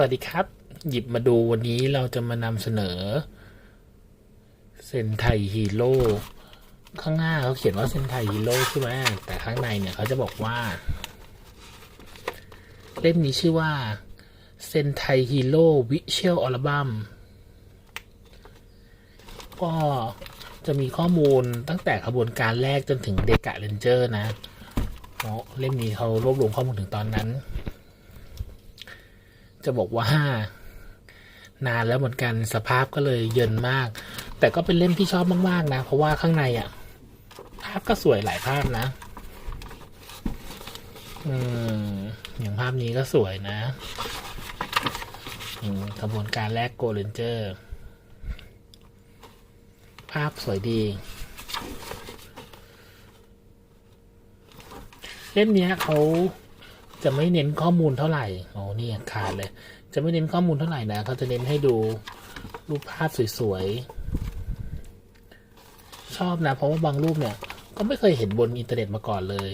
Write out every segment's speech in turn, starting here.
วัสดีครับ หยิบมาดูวันนี้เราจะมานำเสนอเซนไทฮีโร่ข้างหน้าเขาเขียนว่าเซนไทฮีโร่ใช่ไหมแต่ข้างในเนี่ยเขาจะบอกว่า เล่มนี้ชื่อว่าเซนไทฮีโร่วิเชลอัลบัมก็จะมีข้อมูลตั้งแต่ขบวนการแรกจนถึงเดกะเรนเจอร์นะเพราะเล่มนี้เขารวบรวมข้อมูลถึงตอนนั้น จะบอกว่านานแล้วเหมือนกันสภาพก็เลยเยินมาก แต่ก็เป็นเล่มที่ชอบมาก ๆ นะ เพราะว่าข้างในอะ่ะ ภาพก็สวยหลายภาพนะ อืมอย่างภาพนี้ก็สวยนะอืมขบวนการแรกโกลเลนเจอร์ ภาพสวยดี เล่มนี้เขา จะไม่เน้นข้อมูลเท่าไหร่โอ้นี่ขาดเลย จะไม่เน้นข้อมูลเท่าไหร่นะเขาจะเน้นให้ดูรูปภาพสวยๆ ชอบนะ เพราะว่าบางรูปเนี่ย ก็ไม่เคยเห็นบนอินเทอร์เน็ตมาก่อนเลย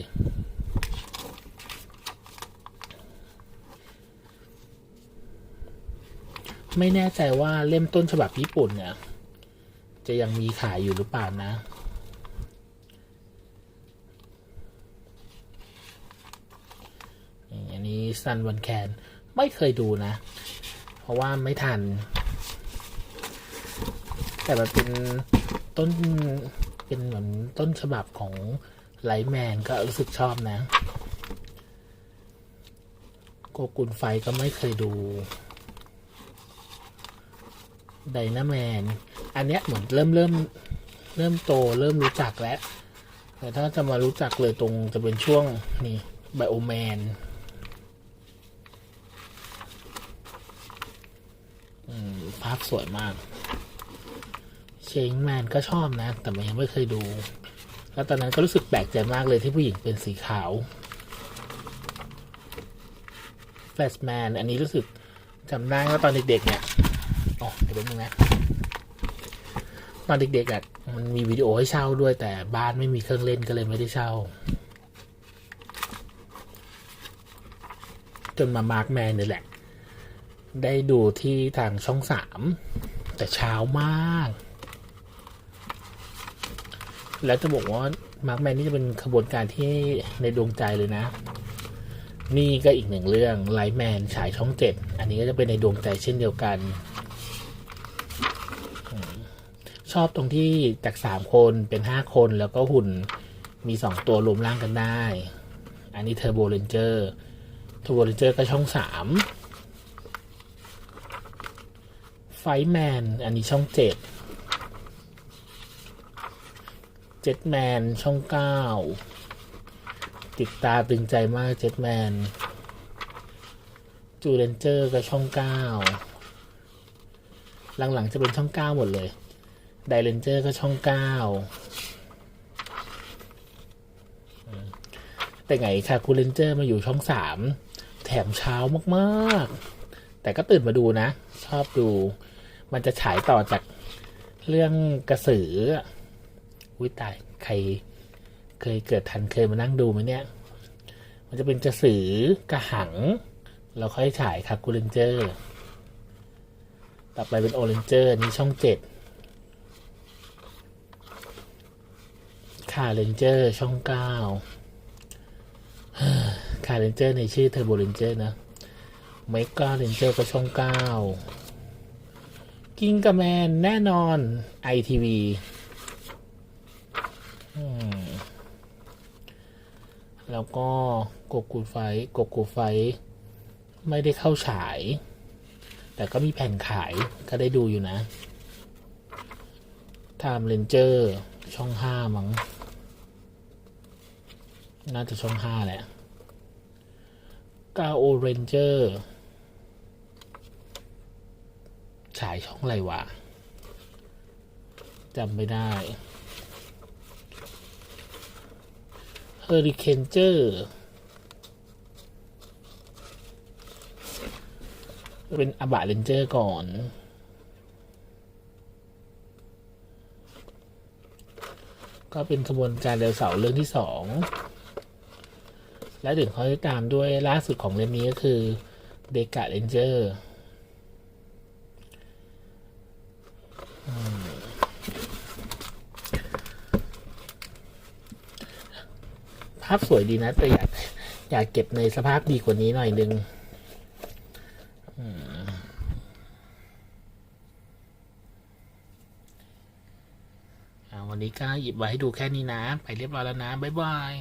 ไม่แน่ใจว่าเล่มต้นฉบับญี่ปุ่นเนี่ย จะยังมีขายอยู่หรือเปล่านะ อันนี้ซันวันแคนไม่เคยดูนะ เพราะว่าไม่ทัน แต่มันเป็นต้นเป็นเหมือนต้นฉบับของไลแมนก็รู้สึกชอบนะ โกกุนไฟก็ไม่เคยดูไดนาแมน อันเนี้ยเหมือนเริ่มเริ่มเริ่มโตเริ่มรู้จักแล้ว แต่ถ้าจะมารู้จักเลยตรงจะเป็นช่วงนี่ไบโอแมน ภาพสวยมาก เชงแมนก็ชอบนะ แต่มันยังไม่เคยดู แล้วตอนนั้นก็รู้สึกแปลกใจมากเลยที่ผู้หญิงเป็นสีขาวแฟชแมนอันนี้รู้สึกจำได้ว่าตอนเด็กๆเนี่ยอ๋อเดี๋ยวแป๊บนึงนะ ตอนเด็กๆอะมันมีวิดีโอให้เช่าด้วยแต่บ้านไม่มีเครื่องเล่นก็เลยไม่ได้เช่า จนมามาร์กแมนนี่แหละ ได้ดูที่ทางช่องสามแต่เช้ามาก แล้วจะบอกว่ามาร์กแมนนี่จะเป็นขบวนการที่ในดวงใจเลยนะ นี่ก็อีกหนึ่งเรื่องไลท์แมนฉายช่องเจ็ดอันนี้ก็จะเป็นในดวงใจเช่นเดียวกัน ชอบตรงที่จากสามคนเป็นห้าคนแล้วก็หุ่นมีสองตัวรวมร่างกันได้ อันนี้เทอร์โบเรนเจอร์เทอร์โบเรนเจอร์ก็ช่องสาม ไฟแมน อันนี้ช่องเจ็ดเจ็ตแมน ช่องเก้าติดตาตึงใจมากเจ็ตแมน จูเรนเจอร์ก็ช่องเก้าหลัง ๆ จะเป็นช่องเก้าหมดเลยไดเรนเจอร์ก็ช่องเก้าแต่ไงค่ะคูเรนเจอร์มาอยู่ช่องสามแถมเช้ามาก ๆ แต่ก็ตื่นมาดูนะ ชอบดู มันจะฉายต่อจากเรื่องกระสืออะวิตายใครเคยเกิดทันเคยมานั่งดูไหมเนี่ย มันจะเป็นกระสือกระหังแล้วค่อยฉายคาคูเรนเจอร์ ต่อไปเป็นโอเรนเจอร์นี่ช่องเจ็ดคาเรนเจอร์ช่องเก้าคาเรนเจอร์ในชื่อเทอร์โบเรนเจอร์นะเมกาเรนเจอร์ก็ช่องเก้า กิงกาแมน แน่นอนไอทีวีแล้วก็กกูไฟโกกูไฟ ไม่ได้เข้าฉาย แต่ก็มีแผ่นขายก็ได้ดูอยู่นะไทม์เรนเจอร์ช่องห้ามั้งน่าจะช่องห้าแหละกาโอเรนเจอร์ ฉายช่องอะไรวะจำไม่ได้เฮอริเคนเจอร์เป็นอบาเรนเจอร์ก่อน ก็เป็นขบวนการเดลเสาเรื่องที่สองและถึงเขาตามด้วยล่าสุดของเล่มนี้ก็คือเดกาเรนเจอร์ เาพสวยดีนะ แต่อยากอยากเก็บในสภาพดีกว่านี้หน่อยนึงอ่าวันนี้ก็หยิบไว้ให้ดูแค่นี้นะ ไปเรียบร้อยแล้วนะ บ๊ายบาย